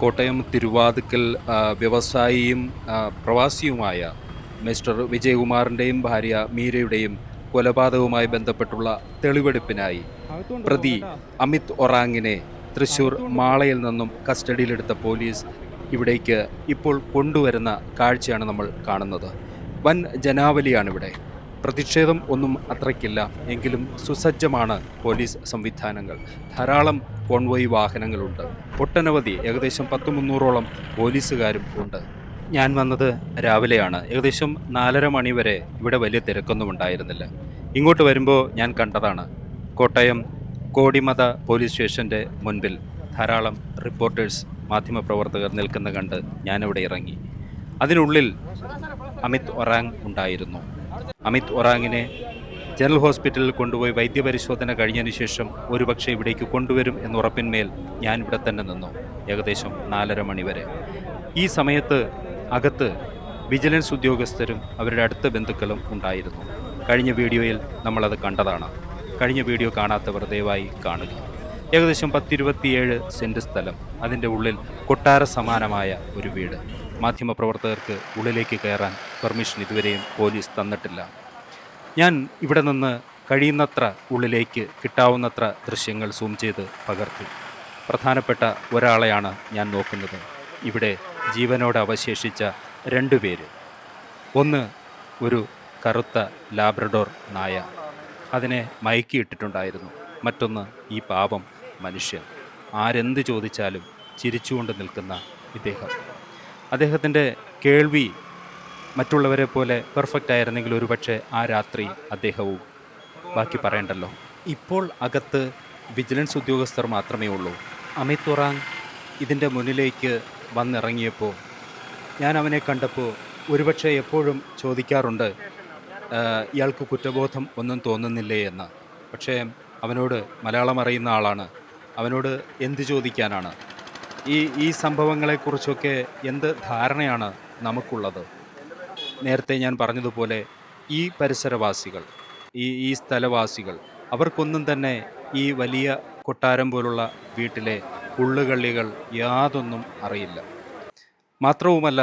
കോട്ടയം തിരുവാതുക്കൽ വ്യവസായിയും പ്രവാസിയുമായ മിസ്റ്റർ വിജയകുമാറിന്റെയും ഭാര്യ മീരയുടെയും കൊലപാതകവുമായി ബന്ധപ്പെട്ടുള്ള തെളിവെടുപ്പിനായി പ്രതി അമിത് ഒറാങ്ങിനെ തൃശൂർ മാളയിൽ നിന്നും കസ്റ്റഡിയിലെടുത്ത പോലീസ് ഇവിടേക്ക് ഇപ്പോൾ കൊണ്ടുവരുന്ന കാഴ്ചയാണ് നമ്മൾ കാണുന്നത്. വൻ ജനാവലിയാണിവിടെ. പ്രതിഷേധം ഒന്നും അത്രയ്ക്കില്ല. എങ്കിലും സുസജ്ജമാണ് പോലീസ് സംവിധാനങ്ങൾ. ധാരാളം കോൺവോയ് വാഹനങ്ങളുണ്ട്. ഒട്ടനവധി ഏകദേശം പത്ത് മുന്നൂറോളം പോലീസുകാരും ഉണ്ട്. ഞാൻ വന്നത് രാവിലെയാണ്. ഏകദേശം നാലര മണി വരെ ഇവിടെ വലിയ തിരക്കൊന്നും ഉണ്ടായിരുന്നില്ല. ഇങ്ങോട്ട് വരുമ്പോൾ ഞാൻ കണ്ടതാണ്. കോട്ടയം കോടിമത പോലീസ് സ്റ്റേഷന്റെ മുൻപിൽ ധാരാളം റിപ്പോർട്ടേഴ്സ് മാധ്യമപ്രവർത്തകർ നിൽക്കുന്ന കണ്ട് ഞാനിവിടെ ഇറങ്ങി. അതിനുള്ളിൽ അമിത് ഒറാങ് ഉണ്ടായിരുന്നു. അമിത് ഒറാങ്ങിനെ ജനറൽ ഹോസ്പിറ്റലിൽ കൊണ്ടുപോയി വൈദ്യപരിശോധന കഴിഞ്ഞതിന് ശേഷം ഒരുപക്ഷെ ഇവിടേക്ക് കൊണ്ടുവരും എന്നുറപ്പിന്മേൽ ഞാൻ ഇവിടെ തന്നെ നിന്നു. ഏകദേശം നാലര മണി വരെ. ഈ സമയത്ത് അകത്ത് വിജിലൻസ് ഉദ്യോഗസ്ഥരും അവരുടെ അടുത്ത ബന്ധുക്കളും ഉണ്ടായിരുന്നു. കഴിഞ്ഞ വീഡിയോയിൽ നമ്മളത് കണ്ടതാണ്. കഴിഞ്ഞ വീഡിയോ കാണാത്തവർ ദയവായി കാണുക. ഏകദേശം പത്തിരുപത്തിയേഴ് സെന്റ് സ്ഥലം അതിന്റെ ഉള്ളിൽ കൊട്ടാര സമാനമായ ഒരു വീട്. മാധ്യമപ്രവർത്തകർക്ക് ഉള്ളിലേക്ക് കയറാൻ പെർമിഷൻ ഇതുവരെയും പോലീസ് തന്നിട്ടില്ല. ഞാൻ ഇവിടെ നിന്ന് കഴിയുന്നത്ര ഉള്ളിലേക്ക് കിട്ടാവുന്നത്ര ദൃശ്യങ്ങൾ സൂം ചെയ്ത് പകർത്തി. പ്രധാനപ്പെട്ട ഒരാളെയാണ് ഞാൻ നോക്കുന്നത്. ഇവിടെ ജീവനോട് അവശേഷിച്ച രണ്ടു പേര്. ഒന്ന് ഒരു കറുത്ത ലാബ്രഡോർ നായ. അതിനെ മയക്കിയിട്ടിട്ടുണ്ടായിരുന്നു. മറ്റൊന്ന് ഈ പാപം മനുഷ്യൻ. ആരെന്ത് ചോദിച്ചാലും ചിരിച്ചുകൊണ്ട് നിൽക്കുന്ന ഇദ്ദേഹം. അദ്ദേഹത്തിന്റെ കേൾവി മറ്റുള്ളവരെ പോലെ പെർഫെക്റ്റ് ആയിരുന്നെങ്കിൽ ഒരുപക്ഷെ ആ രാത്രി അദ്ദേഹവും ബാക്കി പറയണ്ടല്ലോ. ഇപ്പോൾ അകത്ത് വിജിലൻസ് ഉദ്യോഗസ്ഥർ മാത്രമേ ഉള്ളൂ. അമിത് ഒറാങ് ഇതിന്റെ മുന്നിലേക്ക് വന്നിറങ്ങിയപ്പോൾ ഞാൻ അവനെ കണ്ടപ്പോൾ ഒരുപക്ഷെ എപ്പോഴും ചോദിക്കാറുണ്ട് ഇയാൾക്ക് കുറ്റബോധം ഒന്നും തോന്നുന്നില്ലേ എന്ന്. പക്ഷേ അവനോട് മലയാളം അറിയുന്ന ആളാണ്. അവനോട് എന്ത് ചോദിക്കാനാണ്? ഈ ഈ സംഭവങ്ങളെക്കുറിച്ചൊക്കെ എന്ത് ധാരണയാണ് നമുക്കുള്ളത്? നേരത്തെ ഞാൻ പറഞ്ഞതുപോലെ ഈ പരിസരവാസികൾ ഈ ഈ സ്ഥലവാസികൾ അവർക്കൊന്നും തന്നെ ഈ വലിയ കൊട്ടാരം പോലുള്ള വീട്ടിലെ ഉള്ളുകള്ളികൾ യാതൊന്നും അറിയില്ല. മാത്രവുമല്ല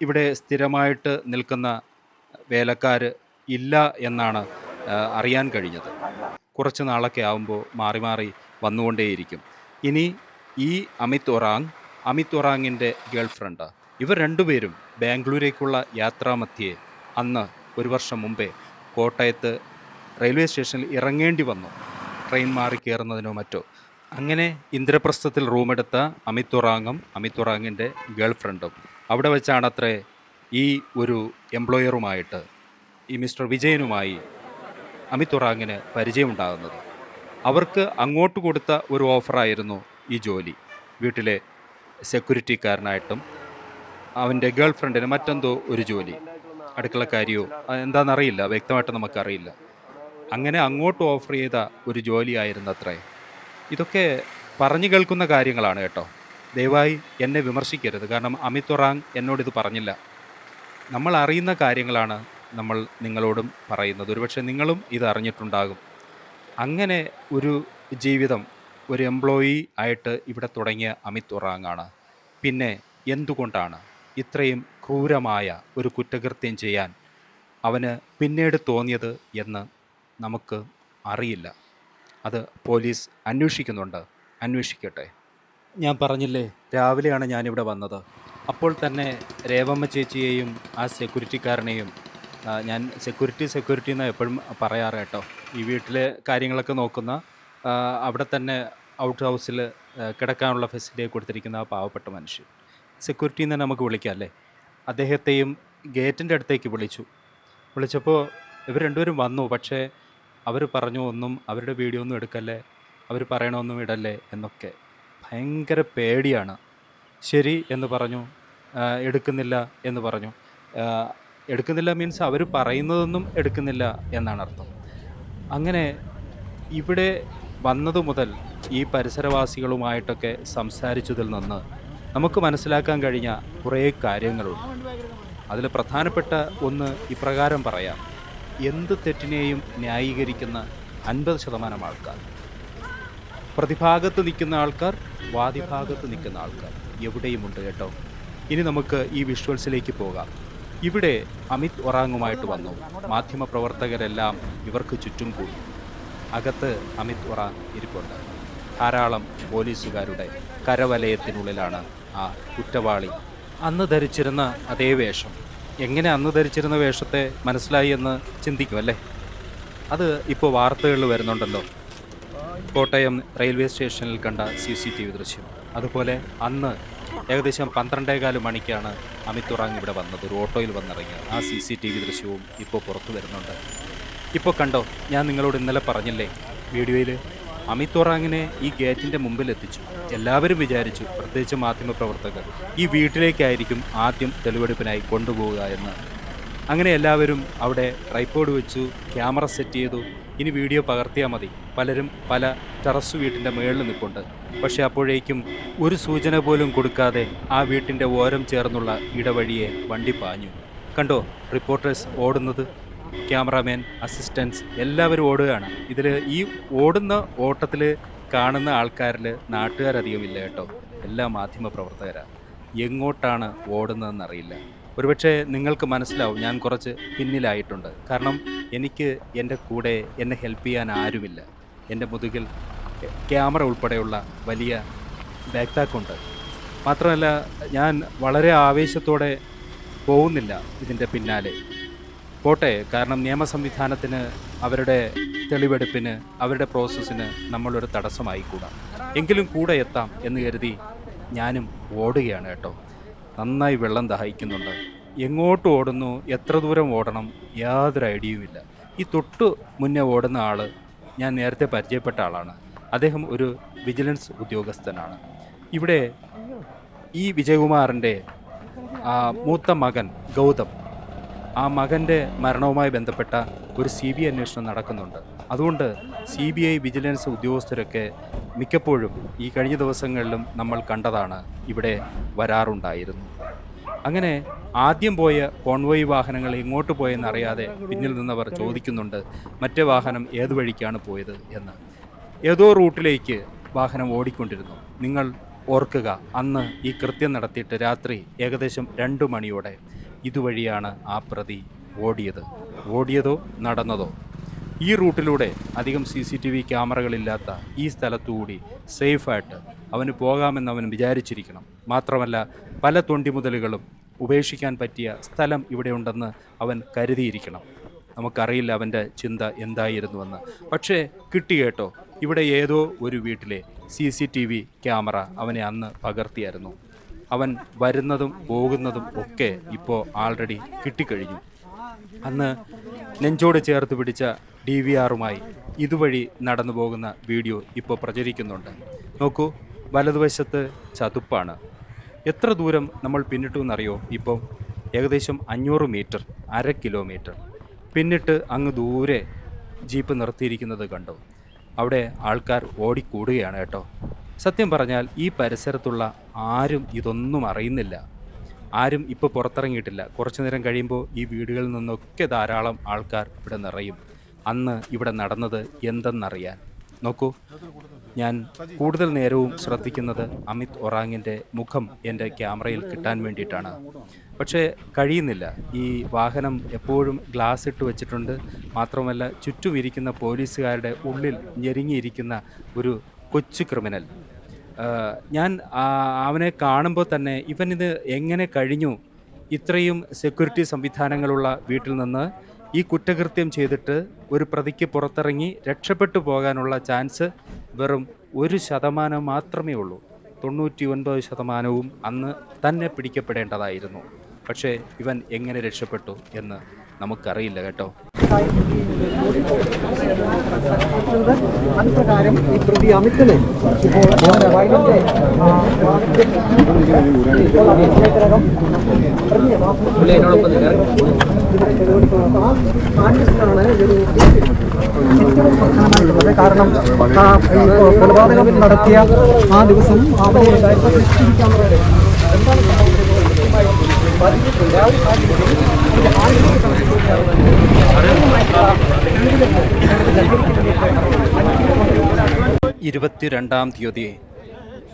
ഇവിടെ സ്ഥിരമായിട്ട് നിൽക്കുന്ന വേലക്കാർ ഇല്ല എന്നാണ് അറിയാൻ കഴിഞ്ഞത്. കുറച്ച് നാളൊക്കെ ആകുമ്പോൾ മാറി മാറി വന്നുകൊണ്ടേയിരിക്കും. ഇനി ഈ അമിത് ഒറാങ് അമിത് ഒറാങ്ങിന്റെ ഗേൾ ഫ്രണ്ട് ഇവർ രണ്ടുപേരും ബാംഗ്ലൂരേക്കുള്ള യാത്രാമധ്യേ അന്ന് ഒരു വർഷം മുമ്പേ കോട്ടയത്ത് റെയിൽവേ സ്റ്റേഷനിൽ ഇറങ്ങേണ്ടി വന്നു. ട്രെയിൻ മാറി കയറുന്നതിനോ മറ്റോ. അങ്ങനെ ഇന്ദ്രപ്രസ്ഥത്തിൽ റൂമെടുത്ത അമിത് ഒറാങ്ങും അമിത് ഒറാങ്ങിന്റെ ഗേൾഫ്രണ്ടും അവിടെ വെച്ചാണത്രേ ഈ ഒരു എംപ്ലോയറുമായിട്ട് ഈ മിസ്റ്റർ വിജയനുമായി അമിത് ഒറാങ്ങിന് പരിചയമുണ്ടാകുന്നത്. അവർക്ക് അങ്ങോട്ട് കൊടുത്ത ഒരു ഓഫറായിരുന്നു ഈ ജോലി. വീട്ടിലെ സെക്യൂരിറ്റിക്കാരനായിട്ടും അവന്റെ ഗേൾ ഫ്രണ്ടിന് മറ്റെന്തോ ഒരു ജോലി. അടുക്കളക്കാരിയോ എന്താണെന്നറിയില്ല വ്യക്തമായിട്ട് നമുക്കറിയില്ല. അങ്ങനെ അങ്ങോട്ട് ഓഫർ ചെയ്ത ഒരു ജോലിയായിരുന്നു അത്രേ ഇതൊക്കെ പറഞ്ഞു കേൾക്കുന്ന കാര്യങ്ങളാണ് കേട്ടോ. ദയവായി എന്നെ വിമർശിക്കരുത്. കാരണം അമിത് ഒറാങ് എന്നോടിത് പറഞ്ഞില്ല. നമ്മൾ അറിയുന്ന കാര്യങ്ങളാണ് നമ്മൾ നിങ്ങളോടും പറയുന്നത്. ഒരുപക്ഷെ നിങ്ങളും ഇത് അറിഞ്ഞിട്ടുണ്ടാകും. അങ്ങനെ ഒരു ജീവിതം ഒരു എംപ്ലോയി ആയിട്ട് ഇവിടെ തുടങ്ങിയ അമിത് ഒറാങ്ങാണ്. പിന്നെ എന്തുകൊണ്ടാണ് ഇത്രയും ക്രൂരമായ ഒരു കുറ്റകൃത്യം ചെയ്യാൻ അവന് പിന്നീട് തോന്നിയത് എന്ന് നമുക്ക് അറിയില്ല. അത് പോലീസ് അന്വേഷിക്കുന്നുണ്ട്. അന്വേഷിക്കട്ടെ. ഞാൻ പറഞ്ഞില്ലേ രാവിലെയാണ് ഞാനിവിടെ വന്നത്. അപ്പോൾ തന്നെ രേവമ്മ ചേച്ചിയെയും ആ സെക്യൂരിറ്റിക്കാരനെയും ഞാൻ സെക്യൂരിറ്റി സെക്യൂരിറ്റി എന്ന് എപ്പോഴും പറയാറ് കേട്ടോ. ഈ വീട്ടിലെ കാര്യങ്ങളൊക്കെ നോക്കുന്ന അവിടെ തന്നെ ഔട്ട് ഹൗസിൽ കിടക്കാനുള്ള ഫെസിലിറ്റി കൊടുത്തിരിക്കുന്ന ആ പാവപ്പെട്ട മനുഷ്യൻ. സെക്യൂരിറ്റി എന്ന് നമുക്ക് വിളിക്കാം അല്ലേ? അദ്ദേഹത്തെയും ഗേറ്റിന്റെ അടുത്തേക്ക് വിളിച്ചു. വിളിച്ചപ്പോൾ ഇവർ രണ്ടുപേരും വന്നു. പക്ഷേ അവർ പറഞ്ഞു ഒന്നും അവരുടെ വീഡിയോ ഒന്നും എടുക്കല്ലേ? അവർ പറയണമൊന്നും ഇടല്ലേ? എന്നൊക്കെ. ഭയങ്കര പേടിയാണ്. ശരി എന്ന് പറഞ്ഞു. എടുക്കുന്നില്ല എന്ന് പറഞ്ഞു. എടുക്കുന്നില്ല മീൻസ് അവർ പറയുന്നതൊന്നും എടുക്കുന്നില്ല എന്നാണ് അർത്ഥം. അങ്ങനെ ഇവിടെ വന്നതു മുതൽ ഈ പരിസരവാസികളുമായിട്ടൊക്കെ സംസാരിച്ചതിൽ നിന്ന് നമുക്ക് മനസ്സിലാക്കാൻ കഴിഞ്ഞ കുറേ കാര്യങ്ങളുണ്ട്. അതിൽ പ്രധാനപ്പെട്ട ഒന്ന് ഇപ്രകാരം പറയാം. എന്ത് തെറ്റിനെയും ന്യായീകരിക്കുന്ന അൻപത് ശതമാനം ആൾക്കാർ. പ്രതിഭാഗത്ത് നിൽക്കുന്ന ആൾക്കാർ വാദിഭാഗത്ത് നിൽക്കുന്ന ആൾക്കാർ എവിടെയുമുണ്ട് കേട്ടോ? ഇനി നമുക്ക് ഈ വിഷ്വൽസിലേക്ക് പോകാം. ഇവിടെ അമിത് ഒറാങ്ങുമായിട്ട് വന്നു. മാധ്യമപ്രവർത്തകരെല്ലാം ഇവർക്ക് ചുറ്റും കൂടി. അകത്ത് അമിത് ഒറ ഇരിപ്പുണ്ട്. ധാരാളം പോലീസുകാരുടെ കരവലയത്തിനുള്ളിലാണ് ആ കുറ്റവാളി. അന്ന് ധരിച്ചിരുന്ന അതേ വേഷം. എങ്ങനെ അന്ന് ധരിച്ചിരുന്ന വേഷത്തെ മനസ്സിലായി എന്ന് ചിന്തിക്കും അല്ലേ? അത് ഇപ്പോൾ വാർത്തകളിൽ വരുന്നുണ്ടല്ലോ. കോട്ടയം റെയിൽവേ സ്റ്റേഷനിൽ കണ്ട സി സി ടി വി ദൃശ്യം. അതുപോലെ അന്ന് ഏകദേശം പന്ത്രണ്ടേകാൽ മണിക്കാണ് അമിത് ഉറാങ് ഇവിടെ വന്നത്. ഒരു ഓട്ടോയിൽ വന്നിറങ്ങിയത് ആ സി സി ടി വി ദൃശ്യവും ഇപ്പോൾ പുറത്തു വരുന്നുണ്ട്. ഇപ്പോൾ കണ്ടോ ഞാൻ നിങ്ങളോട് ഇന്നലെ പറഞ്ഞില്ലേ? വീഡിയോയിൽ അമിത് ഒറാങ്ങിനെ ഈ ഗേറ്റിന്റെ മുമ്പിൽ എത്തിച്ചു. എല്ലാവരും വിചാരിച്ചു പ്രത്യേകിച്ച് മാധ്യമപ്രവർത്തകർ ഈ വീട്ടിലേക്കായിരിക്കും ആദ്യം തെളിവെടുപ്പിനായി കൊണ്ടുപോവുക എന്ന്. അങ്ങനെ എല്ലാവരും അവിടെ ട്രൈപ്പോഡ് വെച്ചു ക്യാമറ സെറ്റ് ചെയ്തു. ഇനി വീഡിയോ പകർത്തിയാൽ മതി. പലരും പല ടെറസ് വീട്ടിന്റെ മുകളിൽ നിൽപ്പുണ്ട് പക്ഷെ അപ്പോഴേക്കും ഒരു സൂചന പോലും കൊടുക്കാതെ ആ വീട്ടിന്റെ ഓരം ചേർന്നുള്ള ഇടവഴിയെ വണ്ടി പാഞ്ഞു. കണ്ടോ റിപ്പോർട്ടേഴ്സ് ഓടുന്നത്? ക്യാമറാമാൻ അസിസ്റ്റൻസ് എല്ലാവരും ഓടുകയാണ്. ഇതിൽ ഈ ഓടുന്ന ഓട്ടത്തിൽ കാണുന്ന ആൾക്കാരിൽ നാട്ടുകാരധികമില്ല കേട്ടോ. എല്ലാ മാധ്യമ പ്രവർത്തകരാണ് എങ്ങോട്ടാണ് ഓടുന്നതെന്നറിയില്ല ഒരുപക്ഷെ നിങ്ങൾക്ക് മനസ്സിലാവും ഞാൻ കുറച്ച് പിന്നിലായിട്ടുണ്ട്. കാരണം എനിക്ക് എന്റെ കൂടെ എന്നെ ഹെൽപ്പ് ചെയ്യാൻ ആരുമില്ല. എന്റെ മുതുകിൽ ക്യാമറ ഉൾപ്പെടെയുള്ള വലിയ ബാക്ക്പാക്കുണ്ട്. മാത്രമല്ല ഞാൻ വളരെ ആവേശത്തോടെ പോകുന്നില്ല ഇതിന്റെ പിന്നാലെ. പോട്ടെ കാരണം നിയമ സംവിധാനത്തിന് അവരുടെ തെളിവെടുപ്പിന് അവരുടെ പ്രോസസ്സിന് നമ്മളൊരു തടസ്സമായിക്കൂടാ. എങ്കിലും കൂടെ എത്താം എന്ന് കരുതി ഞാനും ഓടുകയാണ് കേട്ടോ. നന്നായി വെള്ളം ദഹിക്കുന്നുണ്ട്. എങ്ങോട്ട് ഓടുന്നു? എത്ര ദൂരം ഓടണം? യാതൊരു ഐഡിയയുമില്ല ഈ തൊട്ടു മുന്നേ ഓടുന്ന ആൾ ഞാൻ നേരത്തെ പരിചയപ്പെട്ട ആളാണ്. അദ്ദേഹം ഒരു വിജിലൻസ് ഉദ്യോഗസ്ഥനാണ്. ഇവിടെ ഈ വിജയകുമാറിന്റെ മൂത്ത മകൻ ഗൗതം ആ മകന്റെ മരണവുമായി ബന്ധപ്പെട്ട ഒരു സി ബി അന്വേഷണം നടക്കുന്നുണ്ട്. അതുകൊണ്ട് സി ബി ഐ വിജിലൻസ് ഉദ്യോഗസ്ഥരൊക്കെ മിക്കപ്പോഴും ഈ കഴിഞ്ഞ ദിവസങ്ങളിലും നമ്മൾ കണ്ടതാണ് ഇവിടെ വരാറുണ്ടായിരുന്നു. അങ്ങനെ ആദ്യം പോയ കോൺവോയ് വാഹനങ്ങൾ എങ്ങോട്ട് പോയെന്ന് അറിയാതെ പിന്നിൽ നിന്നവർ ചോദിക്കുന്നുണ്ട് മറ്റേ വാഹനം ഏത് വഴിക്കാണ് പോയത്? എന്ന്. ഏതോ റൂട്ടിലേക്ക് വാഹനം ഓടിക്കൊണ്ടിരുന്നു. നിങ്ങൾ ഓർക്കുക അന്ന് ഈ കൃത്യം നടത്തിയിട്ട് രാത്രി ഏകദേശം രണ്ട് മണിയോടെ ഇതുവഴിയാണ് ആ പ്രതി ഓടിയത്. ഓടിയതോ നടന്നതോ? ഈ റൂട്ടിലൂടെ അധികം സി സി ടി വി ക്യാമറകളില്ലാത്ത ഈ സ്ഥലത്തുകൂടി സേഫായിട്ട് അവന് പോകാമെന്ന് അവൻ വിചാരിച്ചിരിക്കണം. മാത്രമല്ല പല തൊണ്ടിമുതലുകളും ഉപേക്ഷിക്കാൻ പറ്റിയ സ്ഥലം ഇവിടെയുണ്ടെന്ന് അവൻ കരുതിയിരിക്കണം. നമുക്കറിയില്ല അവന്റെ ചിന്ത എന്തായിരുന്നുവെന്ന്. പക്ഷേ കിട്ടി കേട്ടോ. ഇവിടെ ഏതോ ഒരു വീട്ടിലെ C C T V camera അവനെ അന്ന് പകർത്തിയായിരുന്നു. അവൻ വരുന്നതും പോകുന്നതും ഒക്കെ ഇപ്പോൾ ആൾറെഡി കിട്ടിക്കഴിഞ്ഞു. അന്ന് നെഞ്ചോട് ചേർത്ത് പിടിച്ച ഡി വി ആറുമായി ഇതുവഴി നടന്നു പോകുന്ന വീഡിയോ ഇപ്പോൾ പ്രചരിക്കുന്നുണ്ട്. നോക്കൂ വലതുവശത്ത് ചതുപ്പാണ്. എത്ര ദൂരം നമ്മൾ പിന്നിട്ടു എന്നറിയോ? ഇപ്പോൾ ഏകദേശം അഞ്ഞൂറ് മീറ്റർ അര കിലോമീറ്റർ. പിന്നിട്ട് അങ്ങ് ദൂരെ ജീപ്പ് നിർത്തിയിരിക്കുന്നത് കണ്ടു? അവിടെ ആൾക്കാർ ഓടിക്കൂടുകയാണ് കേട്ടോ. സത്യം പറഞ്ഞാൽ ഈ പരിസരത്തുള്ള ആരും ഇതൊന്നും അറിയുന്നില്ല. ആരും ഇപ്പോൾ പുറത്തിറങ്ങിയിട്ടില്ല. കുറച്ചു നേരം കഴിയുമ്പോൾ ഈ വീടുകളിൽ നിന്നൊക്കെ ധാരാളം ആൾക്കാർ ഇവിടെ നിറയും. അന്ന് ഇവിടെ നടന്നത് എന്തെന്നറിയാൻ. നോക്കൂ ഞാൻ കൂടുതൽ നേരവും ശ്രദ്ധിക്കുന്നത് അമിത് ഒറാങ്ങിന്റെ മുഖം എന്റെ ക്യാമറയിൽ കിട്ടാൻ വേണ്ടിയിട്ടാണ്. പക്ഷേ കഴിയുന്നില്ല. ഈ വാഹനം എപ്പോഴും ഗ്ലാസ് ഇട്ട് വെച്ചിട്ടുണ്ട്. മാത്രമല്ല ചുറ്റും ഇരിക്കുന്ന പോലീസുകാരുടെ ഉള്ളിൽ ഞെരുങ്ങിയിരിക്കുന്ന ഒരു കൊച്ചു ക്രിമിനൽ. ഞാൻ അവനെ കാണുമ്പോൾ തന്നെ ഇവൻ ഇത് എങ്ങനെ കഴിഞ്ഞു? ഇത്രയും സെക്യൂരിറ്റി സംവിധാനങ്ങളുള്ള വീട്ടിൽ നിന്ന് ഈ കുറ്റകൃത്യം ചെയ്തിട്ട് ഒരു പ്രതിക്ക് പുറത്തിറങ്ങി രക്ഷപ്പെട്ടു പോകാനുള്ള ചാൻസ് വെറും ഒരു ശതമാനം മാത്രമേ ഉള്ളൂ. തൊണ്ണൂറ്റി ഒൻപത് ശതമാനവും അന്ന് തന്നെ പിടിക്കപ്പെടേണ്ടതായിരുന്നു. പക്ഷേ ഇവൻ എങ്ങനെ രക്ഷപ്പെട്ടു എന്ന് നമുക്കറിയില്ല കേട്ടോ. അനുപ്രകാരം ഈ കാരണം കൊലപാതകം നടത്തിയ ആ ദിവസം ഇരുപത്തിരണ്ടാം തീയതി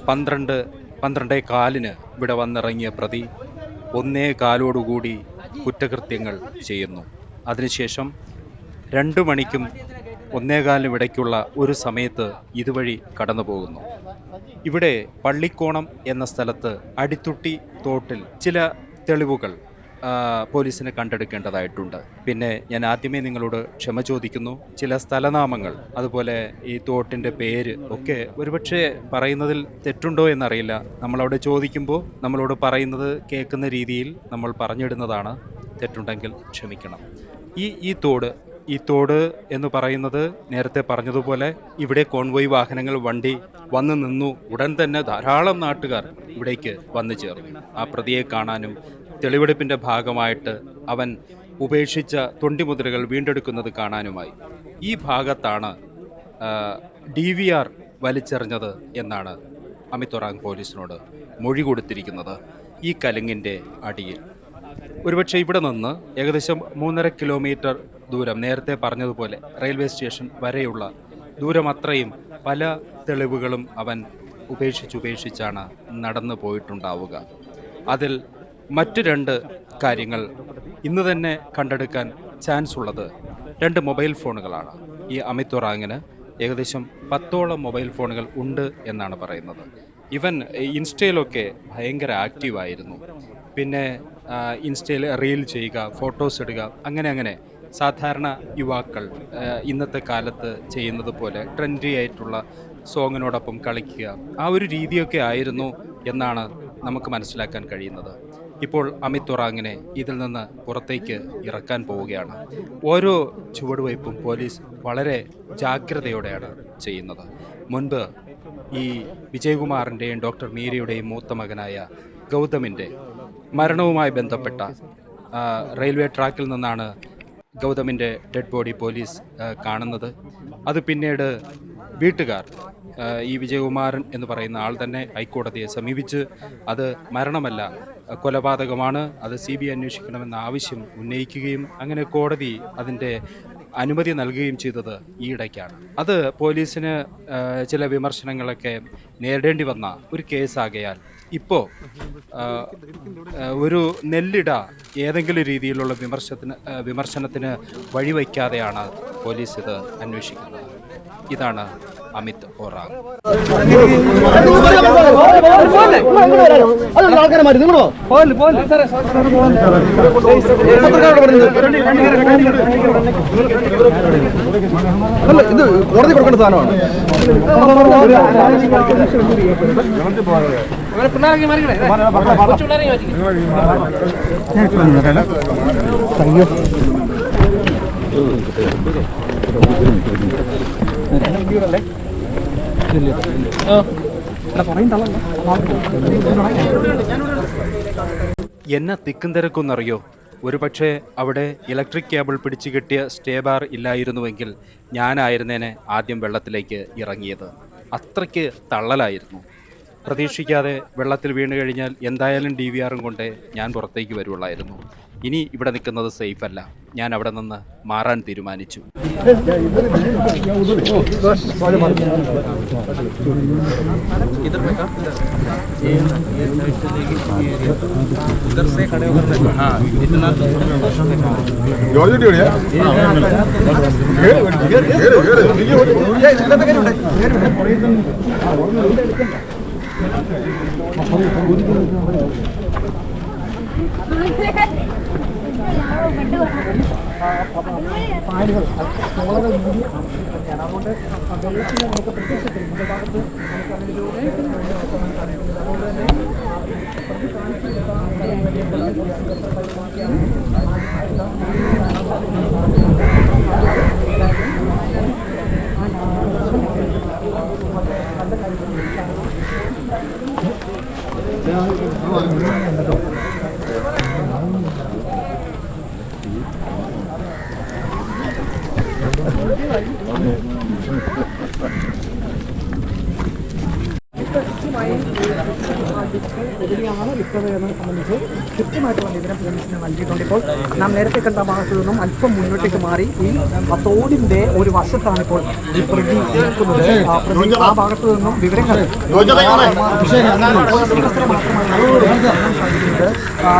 പന്ത്രണ്ട് പന്ത്രണ്ടേ കാലിന് ഇവിടെ വന്നിറങ്ങിയ പ്രതി ഒന്നേ കാലോടുകൂടി കുറ്റകൃത്യങ്ങൾ ചെയ്യുന്നു. അതിനുശേഷം രണ്ട് മണിക്കും ഒന്നേകാലിനും ഇടയ്ക്കുള്ള ഒരു സമയത്ത് ഇതുവഴി കടന്നു പോകുന്നു ഇവിടെ പള്ളിക്കോണം എന്ന സ്ഥലത്ത് അടിത്തുട്ടി തോട്ടിൽ ചില തെളിവുകൾ പോലീസിനെ കണ്ടെടുക്കേണ്ടതായിട്ടുണ്ട്. പിന്നെ ഞാൻ ആദ്യമേ നിങ്ങളോട് ക്ഷമ ചോദിക്കുന്നു. ചില സ്ഥലനാമങ്ങൾ അതുപോലെ ഈ തോട്ടിന്റെ പേര് ഒക്കെ ഒരുപക്ഷെ പറയുന്നതിൽ തെറ്റുണ്ടോ എന്നറിയില്ല. നമ്മളവിടെ ചോദിക്കുമ്പോൾ നമ്മളോട് പറയുന്നത് കേൾക്കുന്ന രീതിയിൽ നമ്മൾ പറഞ്ഞിടുന്നതാണ്. തെറ്റുണ്ടെങ്കിൽ ക്ഷമിക്കണം. ഈ ഈ തോട് ഈ തോട് എന്ന് പറയുന്നത് നേരത്തെ പറഞ്ഞതുപോലെ ഇവിടെ കോൺവോയ് വാഹനങ്ങൾ വണ്ടി വന്നു നിന്നു. ഉടൻ തന്നെ ധാരാളം നാട്ടുകാർ ഇവിടേക്ക് വന്നു ചേർന്നു. ആ പ്രതിയെ കാണാനും തെളിവെടുപ്പിന്റെ ഭാഗമായിട്ട് അവൻ ഉപേക്ഷിച്ച തൊണ്ടിമുദ്രകൾ വീണ്ടെടുക്കുന്നത് കാണാനുമായി. ഈ ഭാഗത്താണ് ഡി വി ആർ വലിച്ചെറിഞ്ഞത് എന്നാണ് അമിത്വറാങ് പോലീസിനോട് മൊഴി കൊടുത്തിരിക്കുന്നത് ഈ കലുങ്ങിന്റെ അടിയിൽ. ഒരുപക്ഷെ ഇവിടെ നിന്ന് ഏകദേശം മൂന്നര കിലോമീറ്റർ ദൂരം നേരത്തെ പറഞ്ഞതുപോലെ റെയിൽവേ സ്റ്റേഷൻ വരെയുള്ള ദൂരം അത്രയും പല തെളിവുകളും അവൻ ഉപേക്ഷിച്ചുപേക്ഷിച്ചാണ് നടന്നു പോയിട്ടുണ്ടാവുക. അതിൽ മറ്റു രണ്ട് കാര്യങ്ങൾ ഇന്ന് തന്നെ കണ്ടെടുക്കാൻ ചാൻസ് ഉള്ളത് രണ്ട് മൊബൈൽ ഫോണുകളാണ്. ഈ അമിത് ഒറാങ്ങിന് ഏകദേശം പത്തോളം മൊബൈൽ ഫോണുകൾ ഉണ്ട് എന്നാണ് പറയുന്നത്. ഇവൻ ഇൻസ്റ്റയിലൊക്കെ ഭയങ്കര ആക്റ്റീവായിരുന്നു. പിന്നെ ഇൻസ്റ്റയിൽ റീൽ ചെയ്യുക ഫോട്ടോസ് ഇടുക അങ്ങനെ അങ്ങനെ. സാധാരണ യുവാക്കൾ ഇന്നത്തെ കാലത്ത് ചെയ്യുന്നത് പോലെ ട്രെൻഡി ആയിട്ടുള്ള സോങ്ങിനോടൊപ്പം കളിക്കുക ആ ഒരു രീതിയൊക്കെ ആയിരുന്നു എന്നാണ് നമുക്ക് മനസ്സിലാക്കാൻ കഴിയുന്നത്. ഇപ്പോൾ അമിത് ഒറാങ്ങിനെ ഇതിൽ നിന്ന് പുറത്തേക്ക് ഇറക്കാൻ പോവുകയാണ്. ഓരോ ചുവടുവയ്പും പോലീസ് വളരെ ജാഗ്രതയോടെയാണ് ചെയ്യുന്നത്. മുൻപ് ഈ വിജയകുമാറിന്റെയും ഡോക്ടർ മീരയുടെയും മൂത്ത മകനായ ഗൗതമിന്റെ മരണവുമായി ബന്ധപ്പെട്ട റെയിൽവേ ട്രാക്കിൽ നിന്നാണ് ഗൗതമിന്റെ ഡെഡ് ബോഡി പോലീസ് കാണുന്നത്. അത് പിന്നീട് വീട്ടുകാർ ഈ വിജയകുമാരൻ എന്ന് പറയുന്ന ആൾ തന്നെ ഹൈക്കോടതിയെ സമീപിച്ച് അത് മരണമല്ല കൊലപാതകമാണ് അത് സി ബി ഐ അന്വേഷിക്കണമെന്ന ആവശ്യം ഉന്നയിക്കുകയും അങ്ങനെ കോടതി അതിന്റെ അനുമതി നൽകുകയും ചെയ്തത് ഈയിടയ്ക്കാണ്. അത് പോലീസിന് ചില വിമർശനങ്ങളൊക്കെ നേരിടേണ്ടി വന്ന ഒരു കേസാകയാൽ ഇപ്പോൾ ഒരു നെല്ലിട ഏതെങ്കിലും രീതിയിലുള്ള വിമർശത്തിന് വിമർശനത്തിന് വഴിവയ്ക്കാതെയാണ് പോലീസ് ഇത് അന്വേഷിക്കുന്നത്. ഇതാണ് അമിത് ഒറാങ് ഇത് കോടതി കൊടുക്കേണ്ട സാധനമാണ് എന്നെ തിക്കും തിരക്കൊന്നറിയോ ഒരുപക്ഷെ അവിടെ ഇലക്ട്രിക് കേബിൾ പിടിച്ചു കിട്ടിയ സ്റ്റേ ബാർ ഇല്ലായിരുന്നുവെങ്കിൽ ഞാനായിരുന്നേനെ ആദ്യം വെള്ളത്തിലേക്ക് ഇറങ്ങിയത്. അത്രയ്ക്ക് തള്ളലായിരുന്നു. പ്രതീക്ഷിക്കാതെ വെള്ളത്തിൽ വീണ് കഴിഞ്ഞാൽ എന്തായാലും ഡി വി ആറും കൊണ്ടേ ഞാൻ പുറത്തേക്ക് വരുവുള്ളായിരുന്നു ഇനി ഇവിടെ നിൽക്കുന്നത് സേഫ് അല്ല. ഞാൻ അവിടെ നിന്ന് മാറാൻ തീരുമാനിച്ചു. പാടുകൾ ചോളകൾ മൂടി അതുകൊണ്ട് വെള്ളത്തിന് നമുക്ക് പ്രത്യക്ഷത്തിൽ മുകൾ ഭാഗത്ത് അതുകൊണ്ട് തന്നെ Thank you. 何で? വിട്ടത് എന്നതിനെ സംബന്ധിച്ച് കൃത്യമായിട്ടുള്ള വിവരം പോലീസിന് നൽകിയിട്ടുണ്ട് ഇപ്പോൾ നാം നേരത്തെ കണ്ട ഭാഗത്തു നിന്നും അല്പം മുന്നോട്ടേക്ക് മാറി ഈ തോടിന്റെ ഒരു വശത്താണ് ഇപ്പോൾ ഈ പ്രതി നിൽക്കുന്നത് ആ പ്രതി ആ ഭാഗത്തു നിന്നും വിവരങ്ങൾ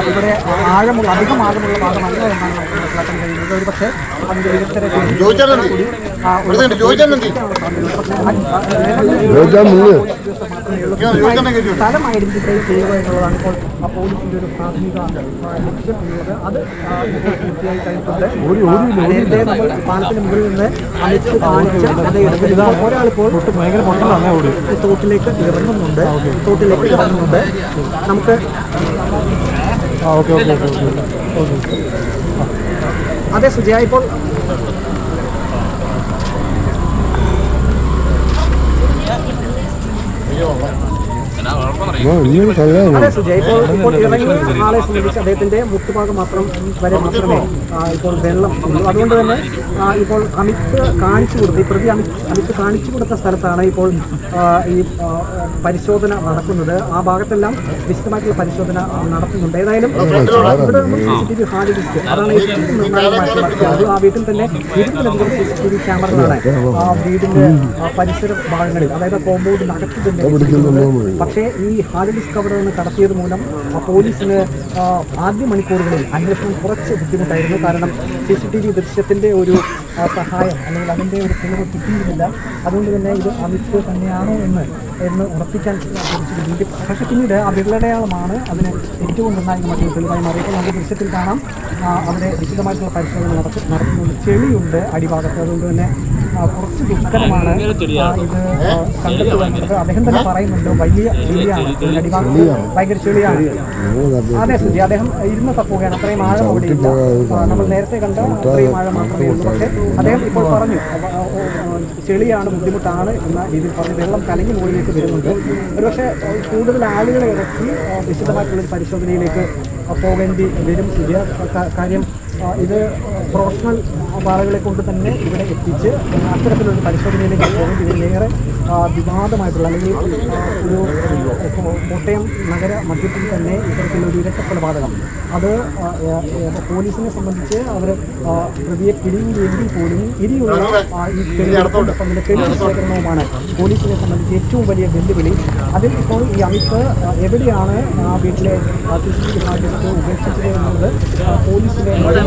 ഇവിടെ ആഴമുള്ള അധികം ആഴമുള്ള ഭാഗമല്ല എന്നാണ് നമുക്ക് മനസ്സിലാക്കാൻ കഴിയുന്നത് ഒരു പക്ഷേ അതിന്റെ വിദഗ്ധരെ കൂടി ഒരു സ്ഥലം ഐഡന്റിഫൈ ചെയ്യുക എന്നുള്ളതാണ് ഇപ്പോൾ ആ പോലീസിന്റെ ഒരു പ്രാഥമിക ലക്ഷ്യം എന്നുള്ളത് അത് പൂർത്തിയായി കഴിഞ്ഞിട്ടുണ്ട് ആ, നേരത്തെ നമ്മൾ പാലത്തിന് മുകളിൽ നിന്ന് അഴിച്ച് കാണിച്ച് അത് എടുത്തിരുന്ന ഒരാളിപ്പോൾ തോട്ടിലേക്ക് ഇറങ്ങുന്നുണ്ട്. തോട്ടിലേക്ക് ഇറങ്ങുന്നുണ്ട്. നമുക്ക് അതെ സുജയ ഇപ്പോൾ 要我干 അതെ സുജയ്. ഇപ്പോൾ ഇപ്പോൾ ഇറങ്ങിയ ആളെ സംബന്ധിച്ച് അദ്ദേഹത്തിന്റെ മുട്ടുഭാഗം മാത്രം വരെ മാത്രമേ ആ, ഇപ്പോൾ വെള്ളം ഉള്ളൂ. അതുകൊണ്ട് തന്നെ ഇപ്പോൾ അമിത് കാണിച്ചു കൊടുത്ത് ഈ പ്രതി അമിത് അമിത് കാണിച്ചു കൊടുത്ത സ്ഥലത്താണ് ഇപ്പോൾ ഈ പരിശോധന നടക്കുന്നത്. ആ ഭാഗത്തെല്ലാം വിശദമായിട്ടുള്ള പരിശോധന നടത്തുന്നുണ്ട്. ഏതായാലും ഇവിടെ നമ്മൾ C C T V hard disk അതാണ് ഏറ്റവും നിർണായകമായിട്ട് അത് ആ വീട്ടിൽ തന്നെ ഇരുപതിലധികം സി സി ടി വി ക്യാമറകളാണ് ആ വീടിന്റെ പരിസര ഭാഗങ്ങളിൽ അതായത് കോമ്പൗണ്ടിനകത്ത് തന്നെ. പക്ഷേ ഈ ഹാർഡ് ഡിസ്ക് അവിടെ നിന്ന് കടത്തിയത് മൂലം പോലീസിന് ആദ്യ മണിക്കൂറുകളിൽ അന്വേഷണം കുറച്ച് ബുദ്ധിമുട്ടായിരുന്നു. കാരണം സി സി ടി വി ദൃശ്യത്തിന്റെ ഒരു സഹായം അല്ലെങ്കിൽ അതിന്റെ ഒരു തെളിവ് കിട്ടിയിരുന്നില്ല. അതുകൊണ്ട് തന്നെ ഇത് അമിത് തന്നെയാണോ എന്ന് എന്ന് ഉറപ്പിക്കാൻ ശ്രമിച്ചിട്ടുണ്ട് പക്ഷേ പിന്നീട് ആ വിരലടയാളമാണ് അതിന് ഏറ്റവും നിർണായകമായിട്ടുള്ള തെളിവായി മാറിയപ്പോൾ നമുക്ക് ദൃശ്യത്തിൽ കാണാം. അവിടെ വിശദമായിട്ടുള്ള പരിശോധന നടത്തി നടത്തുന്നുണ്ട് ചെളിയുണ്ട് അടിഭാഗത്ത്. അതുകൊണ്ട് തന്നെ കുറച്ച് ദുഷ്കരമാണ്. ആ, ഇത് അദ്ദേഹം തന്നെ പറയുന്നുണ്ട്. വലിയ ചെളിയാണ്. ഭയങ്കര ചെളിയാണ്. അതെ സുജി അദ്ദേഹം ഇരുന്ന് തപ്പുകയാണ്. അത്രയും ആഴം ഓടിയില്ല നമ്മൾ നേരത്തെ കണ്ട അത്രയും ആഴം മാത്രമേ ഉള്ളൂ. പക്ഷേ അദ്ദേഹം ഇപ്പോൾ പറഞ്ഞു ചെളിയാണ് ബുദ്ധിമുട്ടാണ് എന്ന രീതിയിൽ പറഞ്ഞു. വെള്ളം കലങ്ങി മുകളിലേക്ക് വരുന്നുണ്ട്. ഒരുപക്ഷെ കൂടുതൽ ആളുകളെ ഇറക്കി വിശദമായിട്ടുള്ളൊരു പരിശോധനയിലേക്ക് പോകേണ്ടി വരും. സുജി കാര്യം ഇത് പ്രൊഫഷണൽ ആളുകളെ കൊണ്ട് തന്നെ ഇവിടെ എത്തിച്ച് അത്തരത്തിലൊരു പരിശോധനയിലേക്ക് വരും ഏറെ വിവാദമായിട്ടുള്ള അല്ലെങ്കിൽ ഒരു കോട്ടയം നഗര മധ്യത്തിൽ തന്നെ ഇത്തരത്തിലൊരു ഇരട്ടക്കൊലപാതകം. അത് പോലീസിനെ സംബന്ധിച്ച് അവർ പ്രതിയെ പിടിയിലെങ്കിൽ പോലും ഇനിയുള്ള ഈ തെളിവ് ശേഖരണവുമാണ് പോലീസിനെ സംബന്ധിച്ച് ഏറ്റവും വലിയ വെല്ലുവിളി. അതിൽ ഇപ്പോൾ ഈ അമിത് എവിടെയാണ് ആ വീട്ടിലെ ഉപേക്ഷിച്ചത് എന്നുള്ളത് പോലീസിനെ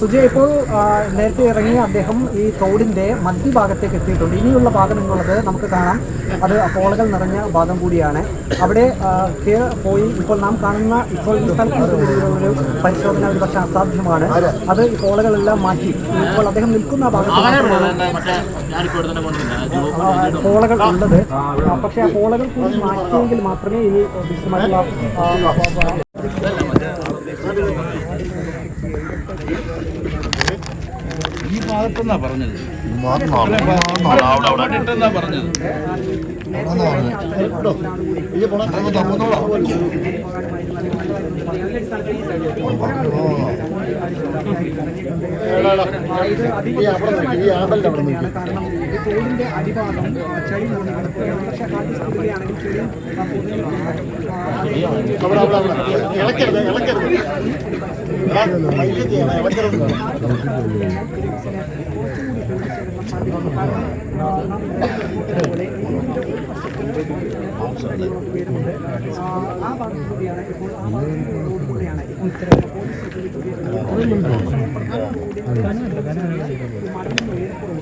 സുജയ് ഇപ്പോൾ നേരത്തെ ഇറങ്ങിയ അദ്ദേഹം ഈ തോടിന്റെ മധ്യഭാഗത്തേക്ക് എത്തിയിട്ടുണ്ട്. ഇനിയുള്ള ഭാഗം എന്നുള്ളത് നമുക്ക് കാണാം. അത് പോളകൾ നിറഞ്ഞ ഭാഗം കൂടിയാണ്. അവിടെ പോയി ഇപ്പോൾ നാം കാണുന്ന ഇപ്പോൾ ഒരു പരിശോധന ഒരു പക്ഷേ അസാധ്യമാണ്. അത് ഈ പോളകളെല്ലാം മാറ്റി. ഇപ്പോൾ അദ്ദേഹം നിൽക്കുന്ന ഭാഗം ഭാഗത്ത് പോളകൾ ഉള്ളത്. പക്ഷെ പക്ഷേ ആ പോളകൾ കൂടി മാറ്റിയെങ്കിൽ മാത്രമേ ഇനി വിശദമായിട്ടുള്ള ആ, ആ, ആ, ഈ ഭാഗത്തെന്നാ പറഞ്ഞത്? ഇട്ടെന്നാ പറഞ്ഞത് കാരണം ഈ തോടിന്റെ അടിഭാഗം ചെളി പക്ഷേ കാറ്റ് ഇളക്കരുത് ഇളക്കരുത് ആ ഭാഗത്ത് കൂടിയാണ് ഇപ്പോൾ ആ. ഭാഗത്ത് കൂടിയാണ് ഇപ്പോൾ ഇത്തരം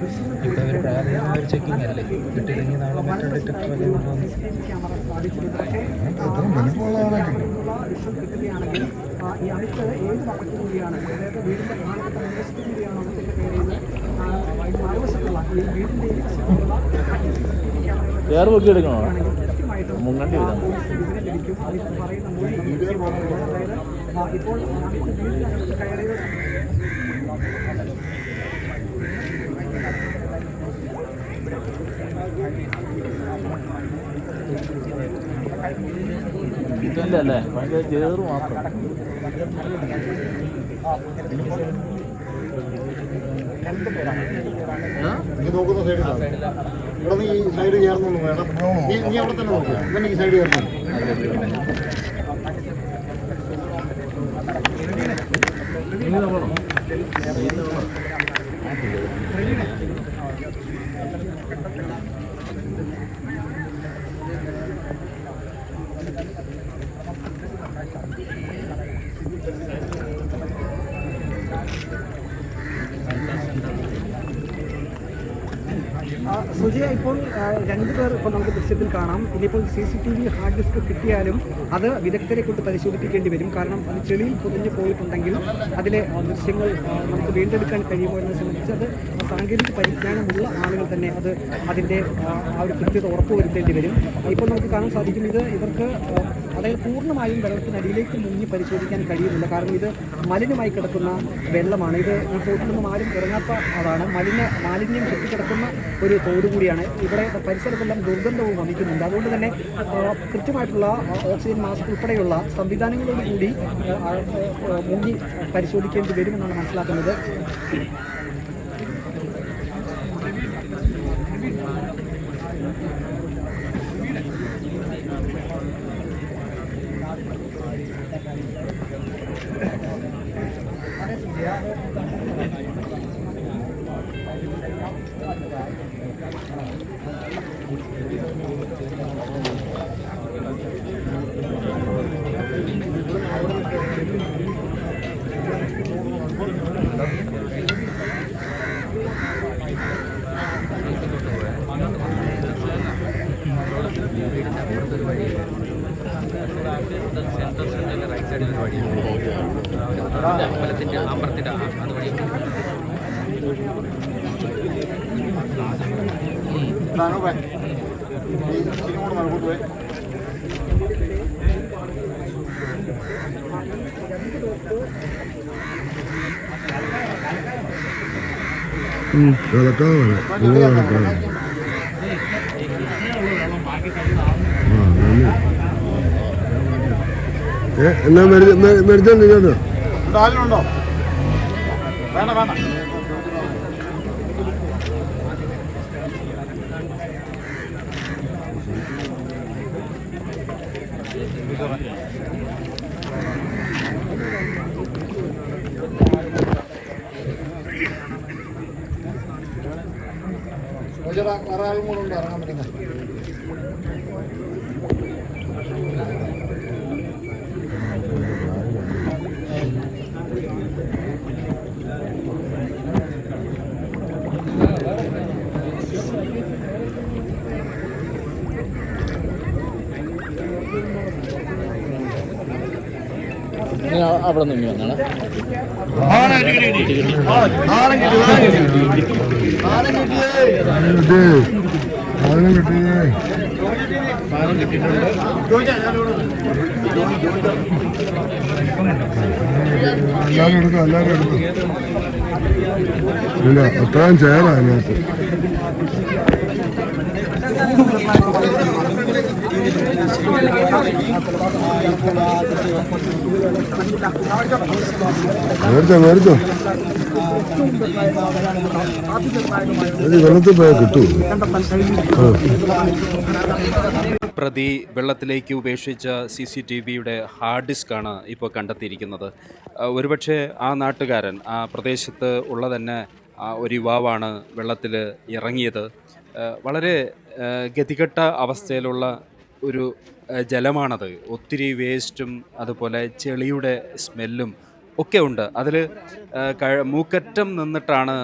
മടങ്ങുന്ന ഒരു പ്രാഥമിക ഒരു ഇപ്പോൾ ചെക്കിംഗ് അല്ലേ? കിട്ടിയില്ലെങ്കിൽ നാളെ മറ്റേ ഡിറ്റക്ടർ സ്ഥാപിച്ചിട്ടുണ്ട് പക്ഷേ വിഷം കിട്ടുകയാണെങ്കിൽ ആ, ഈ അടുത്ത് ഏത് ഭാഗത്തു കൂടിയാണ് അതായത് വീടിന്റെ ഭാഗത്ത് മുൻവശത്ത് കൂടിയാണോ അങ്ങനത്തെ കയറിയത് മറുവശത്തുള്ള ഈ വീടിന്റെ ഈ വശത്തുള്ള വേറെ പൊക്കി എടുക്കണോ ആണെങ്കിൽ കൃത്യമായിട്ടും മുങ്ങണ്ടി ആ, വരാം പോലീസ് ഇതിനെ ലഭിക്കും അതിൽ പറയുന്ന മൊഴി കൃത്യമാകും. അതായത് ആ, ഇപ്പോൾ അല്ലേ ഭയങ്കര ചേറ് മാത്രം. നീ നോക്കുന്ന സൈഡിൽ ഇവിടെ നീ ഈ സൈഡ് ചേർന്നു വേണം. നീ നീ അവിടെ തന്നെ നോക്കുക ഈ സൈഡ് ചേർന്നു ആ, സുജയ ഇപ്പോൾ ആ, രണ്ടുപേർ ഇപ്പോൾ നമുക്ക് ദൃശ്യത്തിൽ കാണാം. ഇനിയിപ്പോൾ C C T V hard disk കിട്ടിയാലും അത് വിദഗ്ധരെ കൊണ്ട് പരിശോധിപ്പിക്കേണ്ടി വരും. കാരണം അത് ചെളിയിൽ പൊതിഞ്ഞു പോയിട്ടുണ്ടെങ്കിൽ അതിലെ ദൃശ്യങ്ങൾ നമുക്ക് വീണ്ടെടുക്കാൻ കഴിയുമോ എന്നത് സംബന്ധിച്ച് അത് സാങ്കേതിക പരിജ്ഞാനമുള്ള ആളുകൾ തന്നെ അത് അതിന്റെ ആ, ഒരു കൃത്യത ഉറപ്പുവരുത്തേണ്ടി വരും. ഇപ്പോൾ നമുക്ക് കാണാൻ സാധിക്കും ഇത് ഇവർക്ക് അതായത് പൂർണമായും വെള്ളത്തിനടിയിലേക്ക് മുങ്ങി പരിശോധിക്കാൻ കഴിയുന്നില്ല. കാരണം ഇത് മലിനമായി കിടക്കുന്ന വെള്ളമാണ്. ഇത് തോട്ടിൽ നിന്നും ആരും ഇറങ്ങാത്ത അതാണ് മലിന മാലിന്യം കെട്ടിക്കിടക്കുന്ന ഒരു തോട് കൂടിയാണ്. ഇവിടെ പരിസരത്തെല്ലാം ദുർഗന്ധവും വമിക്കുന്നുണ്ട്. അതുകൊണ്ട് തന്നെ കൃത്യമായിട്ടുള്ള ഓക്സിജൻ മാസ്ക് ഉൾപ്പെടെയുള്ള സംവിധാനങ്ങളോടുകൂടി മുങ്ങി പരിശോധിക്കേണ്ടി വരുമെന്നാണ് മനസ്സിലാക്കുന്നത്. ഇതാണോ ഈ ഇച്ചിരി കൂടെ നടക്കൂട്ട് പോയി കിടക്കാതെ നിങ്ങൾ കിടക്കാതെ ആ എന്നാ കേട്ടോ ഇവിടെ ആരെങ്കിലും വേണ്ട വേണ്ട. ആളും കൂടെ ഉണ്ട് ഇറങ്ങാൻ പറ്റുന്നത് അവിടെ നിന്ന് വന്നാണ് എല്ലാവരും എടുക്കും എല്ലാവരും എടുക്കും ഇല്ല അത്രയും ചേരാ അതിനകത്ത്. പ്രതി വെള്ളത്തിലേക്ക് ഉപേക്ഷിച്ച സി സി ടി വിയുടെ ഹാർഡ് ഡിസ്ക്കാണ് ഇപ്പോൾ കണ്ടെത്തിയിരിക്കുന്നത്. ഒരുപക്ഷെ ആ നാട്ടുകാരൻ ആ പ്രദേശത്ത് ഉള്ള തന്നെ ഒരു യുവാവാണ് വെള്ളത്തിൽ ഇറങ്ങിയത്. വളരെ ഗതികെട്ട അവസ്ഥയിലുള്ള ഒരു ജലമാണത്. ഒത്തിരി വേസ്റ്റും അതുപോലെ ചെളിയുടെ സ്മെല്ലും ഒക്കെ ഉണ്ട്. അതിൽ മൂക്കറ്റം നിന്നിട്ടാണ്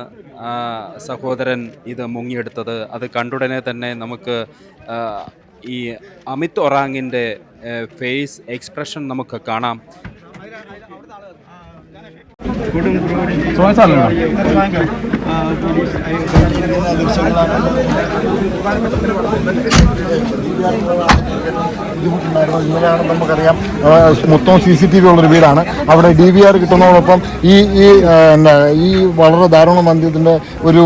സഹോദരൻ ഇത് മുങ്ങിയെടുത്തത്. അത് കണ്ടുടനെ തന്നെ നമുക്ക് ഈ അമിത് ഒറാങ്ങിന്റെ ഫേസ് എക്സ്പ്രഷൻ നമുക്ക് കാണാം. നമുക്കറിയാം മൊത്തം സി സി ടി വി ഉള്ളൊരു വീടാണ്. അവിടെ ഡി വി ആർ കിട്ടുന്നതോടൊപ്പം ഈ ഈ ഈ വളരെ ദാരുണ മന്ദിരത്തിന്റെ ഒരു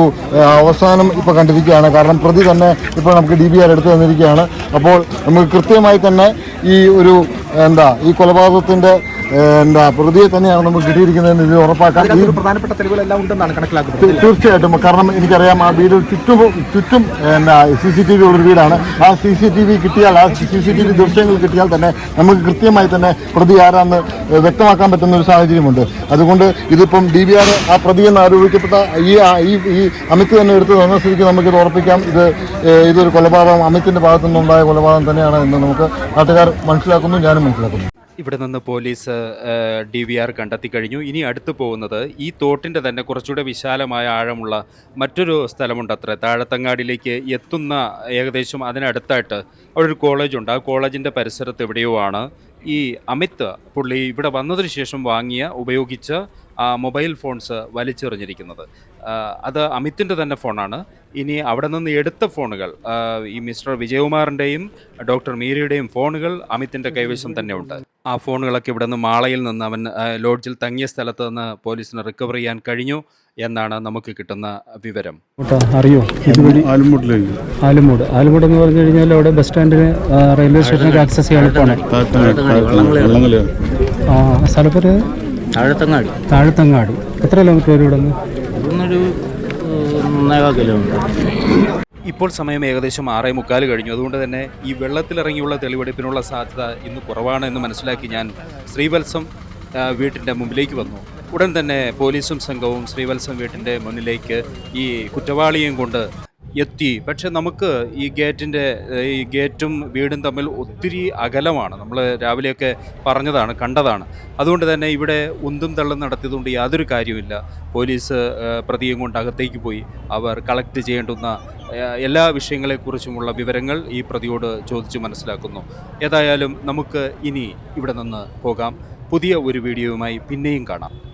അവസാനം ഇപ്പോൾ കണ്ടിരിക്കുകയാണ്. കാരണം പ്രതി തന്നെ ഇപ്പോൾ നമുക്ക് ഡി ബി ആർ എടുത്തു തന്നിരിക്കുകയാണ്. അപ്പോൾ നമുക്ക് കൃത്യമായി തന്നെ ഈ ഒരു എന്താ ഈ കൊലപാതകത്തിന്റെ എന്താ പ്രതിയെ തന്നെയാണ് നമുക്ക് കിട്ടിയിരിക്കുന്നതെന്ന് ഇത് ഉറപ്പാക്കാം ഈ പ്രധാനപ്പെട്ട തെളിവുകളെല്ലാം ഉണ്ടെന്നാണ് കണക്കിലാക്കുന്നത് തീർച്ചയായിട്ടും. കാരണം എനിക്കറിയാം ആ വീട് ചുറ്റും ചുറ്റും എന്നാ സി സി ടി വി ഉള്ളൊരു വീടാണ്. ആ സി സി ടി വി കിട്ടിയാൽ ആ സി സി ടി വി ദൃശ്യങ്ങൾ കിട്ടിയാൽ തന്നെ നമുക്ക് കൃത്യമായി തന്നെ പ്രതി ആരാന്ന് വ്യക്തമാക്കാൻ പറ്റുന്ന ഒരു സാഹചര്യമുണ്ട്. അതുകൊണ്ട് ഇതിപ്പം ഡി ബി ആർ ആ പ്രതി എന്ന് ആരോപിക്കപ്പെട്ട ഈ ഈ ഈ അമിത് തന്നെ എടുത്ത് തന്ന സ്ഥിതിക്ക് നമുക്കിത് ഉറപ്പിക്കാം. ഇത് ഇതൊരു കൊലപാതകം അമിത്തിന്റെ ഭാഗത്തു നിന്നുണ്ടായ കൊലപാതകം തന്നെയാണ് എന്ന് നമുക്ക് നാട്ടുകാർ മനസ്സിലാക്കുന്നു ഞാനും മനസ്സിലാക്കുന്നു. ഇവിടെ നിന്ന് പോലീസ് ഡി വി ആർ കണ്ടെത്തി കഴിഞ്ഞു ഇനി അടുത്ത് പോകുന്നത് ഈ തോട്ടിന്റെ തന്നെ കുറച്ചുകൂടെ വിശാലമായ ആഴമുള്ള മറ്റൊരു സ്ഥലമുണ്ട് അത്ര താഴത്തങ്ങാടിയിലേക്ക് എത്തുന്ന ഏകദേശം അതിനടുത്തായിട്ട് അവിടെ ഒരു കോളേജുണ്ട് ആ കോളേജിന്റെ പരിസരത്ത് എവിടെയോ ആണ് ഈ അമിത് പുള്ളി ഇവിടെ വന്നതിന് ശേഷം വാങ്ങിയ ഉപയോഗിച്ച മൊബൈൽ ഫോൺസ് വലിച്ചെറിഞ്ഞിരിക്കുന്നത്. അത് അമിത്തിന്റെ തന്നെ ഫോണാണ്. ഇനി അവിടെ നിന്ന് എടുത്ത ഫോണുകൾ ഈ മിസ്റ്റർ വിജയകുമാറിന്റെയും ഡോക്ടർ മീരയുടെയും ഫോണുകൾ അമിത്തിന്റെ കൈവശം തന്നെ ഉണ്ട് ആ ഫോണുകളൊക്കെ ഇവിടെ നിന്ന് മാളയിൽ നിന്ന് അവൻ ലോഡ്ജിൽ തങ്ങിയ സ്ഥലത്ത് നിന്ന് പോലീസിന് റിക്കവർ ചെയ്യാൻ കഴിഞ്ഞു എന്നാണ് നമുക്ക് കിട്ടുന്ന വിവരം. അറിയോ? ഇതുവഴി ആലുംമൂട്ടിലേക്ക്. ആലുമൂട്. ആലുമൂട് എന്ന് പറഞ്ഞു കഴിഞ്ഞാൽ അവിടെ ബസ് സ്റ്റാൻഡിന് റെയിൽവേ സ്റ്റേഷനൊക്കെ ആക്സസ് ചെയ്യാൻ എളുപ്പമാണ്. ആ, സ്ഥലപ്പേര് താഴത്തങ്ങാടി. താഴത്തങ്ങാടി. എത്ര കിലോമീറ്റർ വരും ഇവിടെ നിന്ന് കിലോമീറ്റർ ഇപ്പോൾ സമയം ഏകദേശം ആറേ മുക്കാൽ കഴിഞ്ഞു. അതുകൊണ്ട് തന്നെ ഈ വെള്ളത്തിലിറങ്ങിയുള്ള തെളിവെടുപ്പിനുള്ള സാധ്യത ഇന്ന് കുറവാണ് എന്ന് മനസ്സിലാക്കി ഞാൻ ശ്രീവത്സം വീട്ടിന്റെ മുമ്പിലേക്ക് വന്നു. ഉടൻ തന്നെ പോലീസും സംഘവും ശ്രീവത്സം വീട്ടിന്റെ മുന്നിലേക്ക് ഈ കുറ്റവാളിയും കൊണ്ട് എത്തി. പക്ഷെ നമുക്ക് ഈ ഗേറ്റിന്റെ ഈ ഗേറ്റും വീടും തമ്മിൽ ഒത്തിരി അകലമാണ്. നമ്മൾ രാവിലെയൊക്കെ പറഞ്ഞതാണ് കണ്ടതാണ്. അതുകൊണ്ട് തന്നെ ഇവിടെ ഉന്തും തള്ളും നടത്തിയതുകൊണ്ട് യാതൊരു കാര്യമില്ല പോലീസ് പ്രതിയും കൊണ്ട് അകത്തേക്ക് പോയി അവർ കളക്ട് ചെയ്യേണ്ടുന്ന എല്ലാ വിഷയങ്ങളെക്കുറിച്ചുമുള്ള വിവരങ്ങൾ ഈ പ്രതിയോട് ചോദിച്ച് മനസ്സിലാക്കുന്നു. ഏതായാലും നമുക്ക് ഇനി ഇവിടെ നിന്ന് പോകാം. പുതിയ ഒരു വീഡിയോയുമായി പിന്നെയും കാണാം.